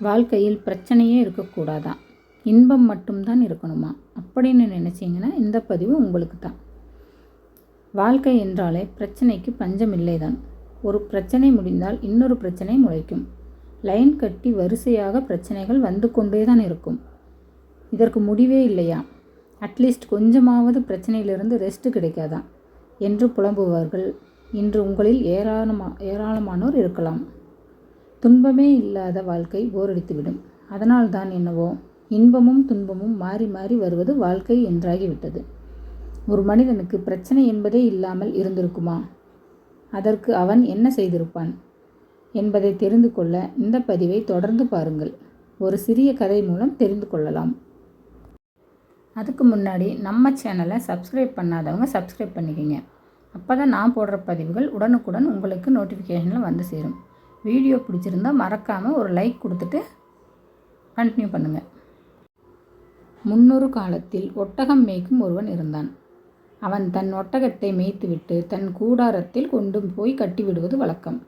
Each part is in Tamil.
வாழ்க்கையில் பிரச்சனையே இருக்கக்கூடாதான் இன்பம் மட்டும்தான் இருக்கணுமா? அப்படின்னு நினச்சிங்கன்னா இந்த பதிவு உங்களுக்கு தான் வாழ்க்கை என்றாலே பிரச்சனைக்கு பஞ்சம் இல்லைதான். ஒரு பிரச்சனை முடிந்தால் இன்னொரு பிரச்சனை முளைக்கும். லைன் கட்டி வரிசையாக பிரச்சனைகள் வந்து கொண்டே தான் இருக்கும். இதற்கு முடிவே இல்லையா? அட்லீஸ்ட் கொஞ்சமாவது பிரச்சனையிலிருந்து ரெஸ்ட் கிடைக்காதா? என்று புலம்புவார்கள். இன்று உங்களில் ஏராளமா ஏராளமானோர் இருக்கலாம். துன்பமே இல்லாத வாழ்க்கை போரடித்துவிடும் அதனால்தான் என்னவோ இன்பமும் துன்பமும் மாறி மாறி வருவது வாழ்க்கை என்றாகிவிட்டது. ஒரு மனிதனுக்கு பிரச்சனை என்பதே இல்லாமல் இருந்திருக்குமா? அதற்கு அவன் என்ன செய்திருப்பான்? என்பதை தெரிந்து கொள்ள இந்த பதிவை தொடர்ந்து பாருங்கள். ஒரு சிறிய கதை மூலம் தெரிந்து கொள்ளலாம். அதுக்கு முன்னாடி நம்ம சேனலை சப்ஸ்கிரைப் பண்ணாதவங்க சப்ஸ்கிரைப் பண்ணிக்கோங்க. அப்போ தான் நான் போடுற பதிவுகள் உடனுக்குடன் உங்களுக்கு நோட்டிஃபிகேஷனில் வந்து சேரும். வீடியோ பிடிச்சிருந்தா மறக்காமல் ஒரு லைக் கொடுத்துட்டு கண்டினியூ பண்ணுங்கள் முன்னொரு காலத்தில் ஒட்டகம் மேய்க்கும் ஒருவன் இருந்தான். அவன் தன் ஒட்டகத்தை மேய்த்துவிட்டு தன் கூடாரத்தில் கொண்டு போய் கட்டிவிடுவது வழக்கம்.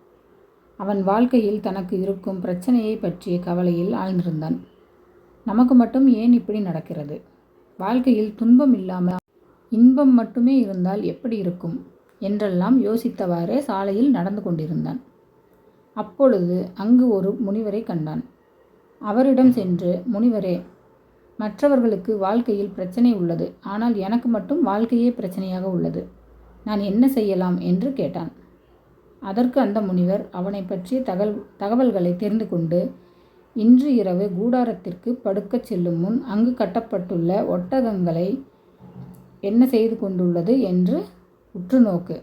அவன் வாழ்க்கையில் தனக்கு இருக்கும் பிரச்சனையை பற்றிய கவலையில் ஆழ்ந்திருந்தான். நமக்கு மட்டும் ஏன் இப்படி நடக்கிறது? வாழ்க்கையில் துன்பம் இல்லாமல் இன்பம் மட்டுமே இருந்தால் எப்படி இருக்கும்? என்றெல்லாம் யோசித்தவாறே சாலையில் நடந்து கொண்டிருந்தான். அப்பொழுது அங்கு ஒரு முனிவரை கண்டான். அவரிடம் சென்று முனிவரே மற்றவர்களுக்கு வாழ்க்கையில் பிரச்சனை உள்ளது. ஆனால் எனக்கு மட்டும் வாழ்க்கையே பிரச்சனையாக உள்ளது. நான் என்ன செய்யலாம்? என்று கேட்டான். அதற்கு அந்த முனிவர் அவனை பற்றிய தகவல் தகவல்களை தெரிந்து கொண்டு இன்று இரவு கூடாரத்திற்கு படுக்கச் செல்லும் முன் அங்கு கட்டப்பட்டுள்ள ஒட்டகங்களை என்ன செய்து கொண்டுள்ளது? என்று உற்று நோக்கு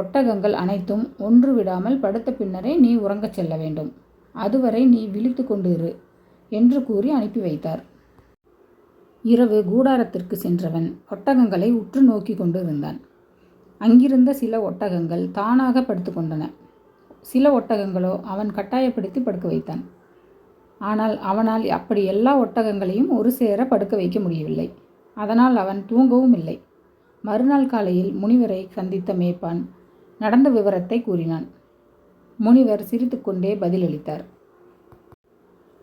ஒட்டகங்கள் அனைத்தும் ஒன்று விடாமல் படுத்த பின்னரே நீ உறங்கச் செல்ல வேண்டும். அதுவரை நீ விழித்து கொண்டு இரு என்று கூறி அனுப்பி வைத்தார். இரவு கூடாரத்திற்கு சென்றவன் ஒட்டகங்களை உற்று நோக்கி கொண்டு இருந்தான் அங்கிருந்த சில ஒட்டகங்கள் தானாக படுத்துக்கொண்டன சில ஒட்டகங்களோ அவன் கட்டாயப்படுத்தி படுக்க வைத்தான். ஆனால் அவனால் அப்படி எல்லா ஒட்டகங்களையும் ஒரு சேர படுக்க வைக்க முடியவில்லை. அதனால் அவன் தூங்கவும் இல்லை. மறுநாள் காலையில் முனிவரை சந்தித்த மேய்ப்பான் நடந்த விவரத்தை கூறினான். முனிவர் சிரித்துக்கொண்டே பதிலளித்தார்.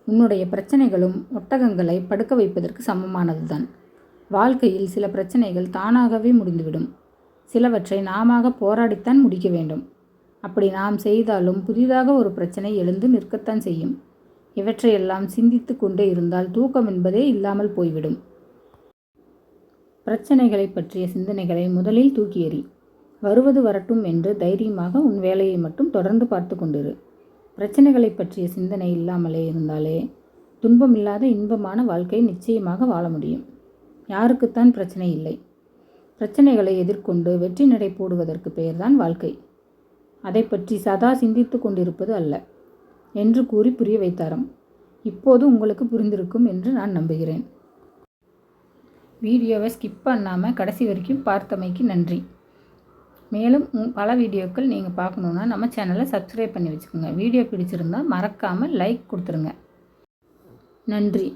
உன்னுடைய பிரச்சனைகளும் ஒட்டகங்களை படுக்க வைப்பதற்கு சமமானதுதான். வாழ்க்கையில் சில பிரச்சனைகள் தானாகவே முடிந்துவிடும். சிலவற்றை நாம போராடித்தான் முடிக்க வேண்டும். அப்படி நாம் செய்தாலும் புதிதாக ஒரு பிரச்சனை எழுந்து நிற்கத்தான் செய்யும். இவற்றையெல்லாம் சிந்தித்து கொண்டே இருந்தால் தூக்கம் என்பதே இல்லாமல் போய்விடும். பிரச்சனைகளை பற்றிய சிந்தனைகளை முதலில் தூக்கி எறி வருவது வரட்டும் என்று தைரியமாக உன் வேலையை மட்டும் தொடர்ந்து பார்த்து கொண்டிரு. பிரச்சனைகளை பற்றிய சிந்தனை இல்லாமலே இருந்தாலே துன்பமில்லாத இன்பமான வாழ்க்கை நிச்சயமாக வாழ முடியும். யாருக்குத்தான் பிரச்சனை இல்லை. பிரச்சனைகளை எதிர்கொண்டு வெற்றி நடை போடுவதற்கு பெயர்தான் வாழ்க்கை. அதை பற்றி சதா சிந்தித்து கொண்டிருப்பது அல்ல என்று கூறி புரிய வைத்தாராம். இப்போது உங்களுக்கு புரிந்திருக்கும் என்று நான் நம்புகிறேன். வீடியோவை ஸ்கிப் பண்ணாமல் கடைசி வரைக்கும் பார்த்தமைக்கு நன்றி. மேலும் பல வீடியோக்கள் நீங்கள் பார்க்கணுன்னா நம்ம சேனலை சப்ஸ்கிரைப் பண்ணி வச்சுக்கோங்க. வீடியோ பிடிச்சிருந்தால் மறக்காமல் லைக் கொடுத்துருங்க. நன்றி.